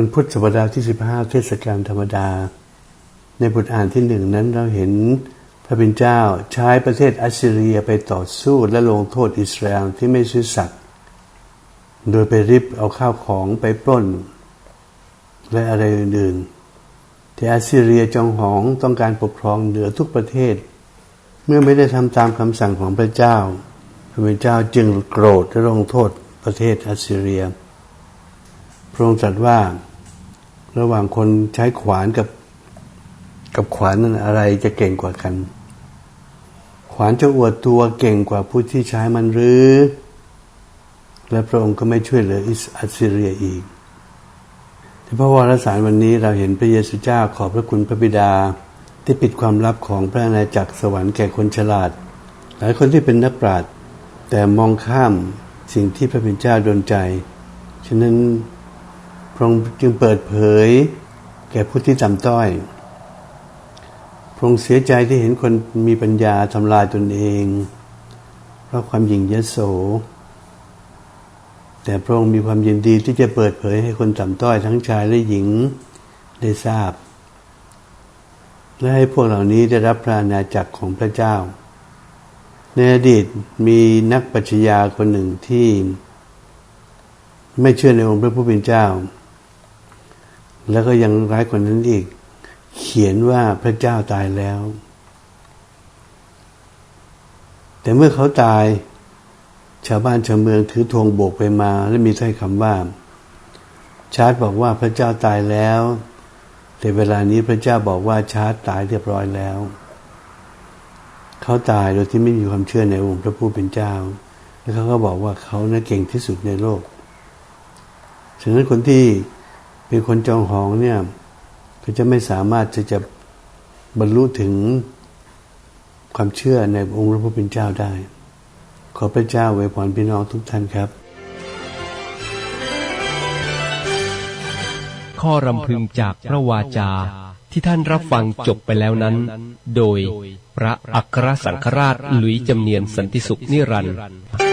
วันพุธสัปดาห์ที่ 15 เทศกาลธรรมดา ในบทอ่านที่หนึ่งนั้นเราเห็นพระเป็นเจ้าใช้ประเทศอัสซีเรียไปต่อสู้และลงโทษอิสราเอลที่ไม่ซื่อสัตย์โดยไปริบเอาข้าวของไปปล้น และอะไรอื่นๆที่อัสซีเรียจองหองต้องการปกครองเหนือทุกประเทศ เมื่อไม่ได้ทำตามคำสั่งของพระเจ้า พระเป็นเจ้าจึงโกรธและลงโทษประเทศอัสซีเรียพระองค์ตรัสว่า ระหว่างคนใช้ขวานกับ กับขวานนั้นอะไรจะเก่งกว่ากัน ขวานจะอวดตัวเก่งกว่าผู้ที่ใช้มันหรือ และพระองค์ก็ไม่ช่วยเหลืออิสอัสซีเรียอีกในพระวรสารวันนี้เราเห็นพระเยซูเจ้าขอบพระคุณพระบิดาที่ปิดความลับของพระอาณาจักรสวรรค์แก่คนฉลาด หลายคนที่เป็นนักปราชญ์แต่มองข้ามสิ่งที่พระเป็นเจ้าดลใจ ฉะนั้น ระองค์จึงเปิดเผย แก่ผู้ที่ต่ำต้อย พระองค์เสียใจที่เห็นคนมีปัญญาทำลายตนเอง เพราะความหยิ่งยโส แต่พระองค์มีความยินดีที่จะเปิดเผยให้คนต่ำต้อยทั้งชายและหญิงได้ทราบ และให้พวกเหล่านี้ได้รับพระอาณาจักรของพระเจ้า ในอดีตมีนักปัชญาคนหนึ่งที่ ไม่เชื่อในองค์พระผู้เป็นเจ้า แล้วก็ยังร้ายกว่านั้นอีก เขียนว่าพระเจ้าตายแล้ว แต่เมื่อเขาตาย ชาวบ้านชาวเมืองถือธงโบกไปมา และมีถ้อยคำว่า ชาร์ตบอกว่าพระเจ้าตายแล้ว แต่เวลานี้พระเจ้าบอกว่าชาร์ตตายเรียบร้อยแล้ว เขาตายโดยที่ไม่มีความเชื่อในองค์พระผู้เป็นเจ้า แล้วเขาก็บอกว่าเขาน่าเก่งที่สุดในโลกฉะนั้นคนที่ เป็นคนจองหองเนี่ยก็จะไม่สามารถจะจะบรรลุถึงความเชื่อในองค์พระผู้เป็นเจ้าได้ ขอพระเจ้าไว้พรพี่น้องทุกท่านครับ ข้อรำพึงจากพระวาจาที่ท่านรับฟังจบไปแล้วนั้น โดยพระอัครสังฆราชหลุยจำเนียนสันติสุขนิรันดร์